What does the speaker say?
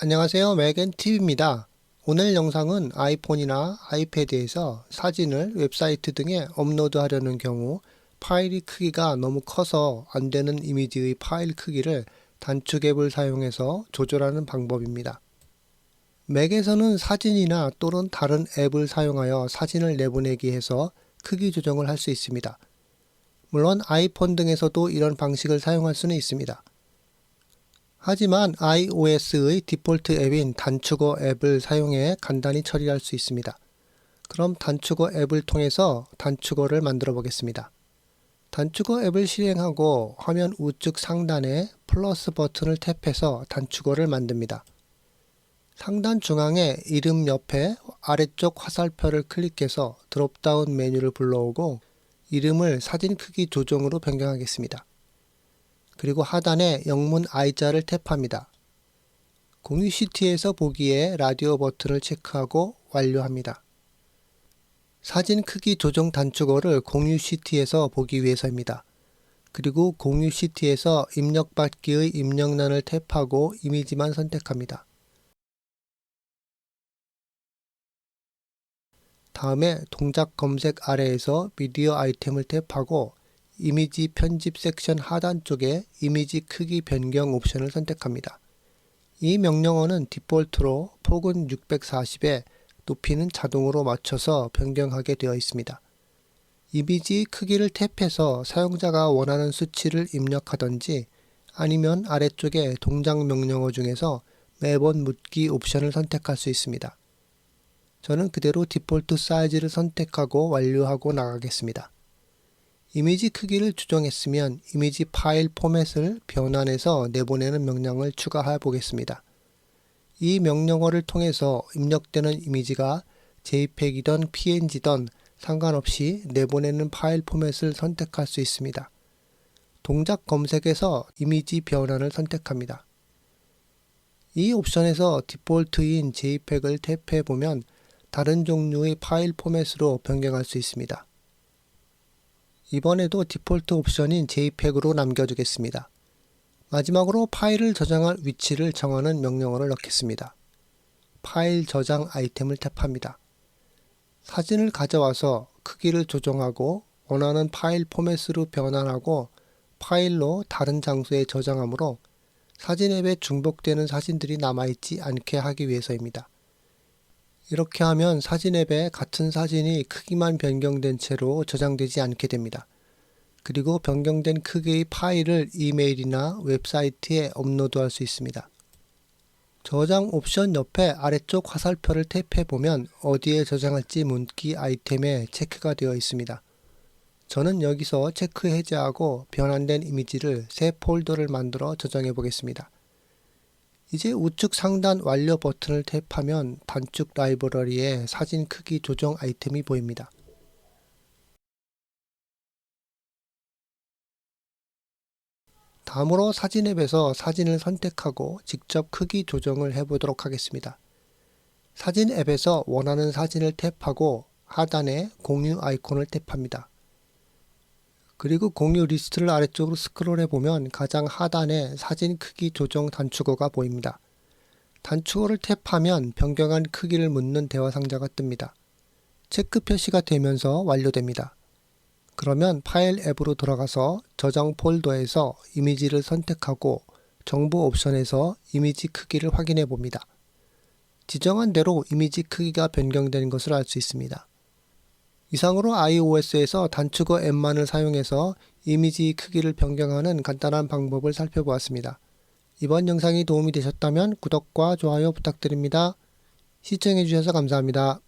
안녕하세요. 맥앤TV입니다. 오늘 영상은 아이폰이나 아이패드에서 사진을 웹사이트 등에 업로드하려는 경우 파일이 크기가 너무 커서 안 되는 이미지의 파일 크기를 단축 앱을 사용해서 조절하는 방법입니다. 맥에서는 사진이나 또는 다른 앱을 사용하여 사진을 내보내기 해서 크기 조정을 할 수 있습니다. 물론 아이폰 등에서도 이런 방식을 사용할 수는 있습니다. 하지만 iOS의 디폴트 앱인 단축어 앱을 사용해 간단히 처리할 수 있습니다. 그럼 단축어 앱을 통해서 단축어를 만들어 보겠습니다. 단축어 앱을 실행하고 화면 우측 상단에 플러스 버튼을 탭해서 단축어를 만듭니다. 상단 중앙에 이름 옆에 아래쪽 화살표를 클릭해서 드롭다운 메뉴를 불러오고 이름을 사진 크기 조정으로 변경하겠습니다. 그리고 하단에 영문 I자를 탭합니다. 공유 시트에서 보기에 라디오 버튼을 체크하고 완료합니다. 사진 크기 조정 단축어를 공유 시트에서 보기 위해서입니다. 그리고 공유 시트에서 입력받기의 입력란을 탭하고 이미지만 선택합니다. 다음에 동작 검색 아래에서 미디어 아이템을 탭하고 이미지 편집 섹션 하단 쪽에 이미지 크기 변경 옵션을 선택합니다. 이 명령어는 디폴트로 폭은 640에 높이는 자동으로 맞춰서 변경하게 되어 있습니다. 이미지 크기를 탭해서 사용자가 원하는 수치를 입력하던지 아니면 아래쪽에 동작 명령어 중에서 매번 묻기 옵션을 선택할 수 있습니다. 저는 그대로 디폴트 사이즈를 선택하고 완료하고 나가겠습니다. 이미지 크기를 조정했으면 이미지 파일 포맷을 변환해서 내보내는 명령을 추가해 보겠습니다. 이 명령어를 통해서 입력되는 이미지가 JPEG이든 PNG든 상관없이 내보내는 파일 포맷을 선택할 수 있습니다. 동작 검색에서 이미지 변환을 선택합니다. 이 옵션에서 디폴트인 JPEG을 탭해 보면 다른 종류의 파일 포맷으로 변경할 수 있습니다. 이번에도 디폴트 옵션인 JPEG으로 남겨주겠습니다. 마지막으로 파일을 저장할 위치를 정하는 명령어를 넣겠습니다. 파일 저장 아이템을 탭합니다. 사진을 가져와서 크기를 조정하고 원하는 파일 포맷으로 변환하고 파일로 다른 장소에 저장하므로 사진 앱에 중복되는 사진들이 남아있지 않게 하기 위해서입니다. 이렇게 하면 사진 앱에 같은 사진이 크기만 변경된 채로 저장되지 않게 됩니다. 그리고 변경된 크기의 파일을 이메일이나 웹사이트에 업로드할 수 있습니다. 저장 옵션 옆에 아래쪽 화살표를 탭해 보면 어디에 저장할지 묻기 아이템에 체크가 되어 있습니다. 저는 여기서 체크 해제하고 변환된 이미지를 새 폴더를 만들어 저장해 보겠습니다. 이제 우측 상단 완료 버튼을 탭하면 단축 라이브러리에 사진 크기 조정 아이템이 보입니다. 다음으로 사진 앱에서 사진을 선택하고 직접 크기 조정을 해보도록 하겠습니다. 사진 앱에서 원하는 사진을 탭하고 하단에 공유 아이콘을 탭합니다. 그리고 공유 리스트를 아래쪽으로 스크롤해 보면 가장 하단에 사진 크기 조정 단축어가 보입니다. 단축어를 탭하면 변경한 크기를 묻는 대화 상자가 뜹니다. 체크 표시가 되면서 완료됩니다. 그러면 파일 앱으로 들어가서 저장 폴더에서 이미지를 선택하고 정보 옵션에서 이미지 크기를 확인해 봅니다. 지정한 대로 이미지 크기가 변경된 것을 알 수 있습니다. 이상으로 iOS에서 단축어 앱만을 사용해서 이미지 크기를 변경하는 간단한 방법을 살펴보았습니다. 이번 영상이 도움이 되셨다면 구독과 좋아요 부탁드립니다. 시청해주셔서 감사합니다.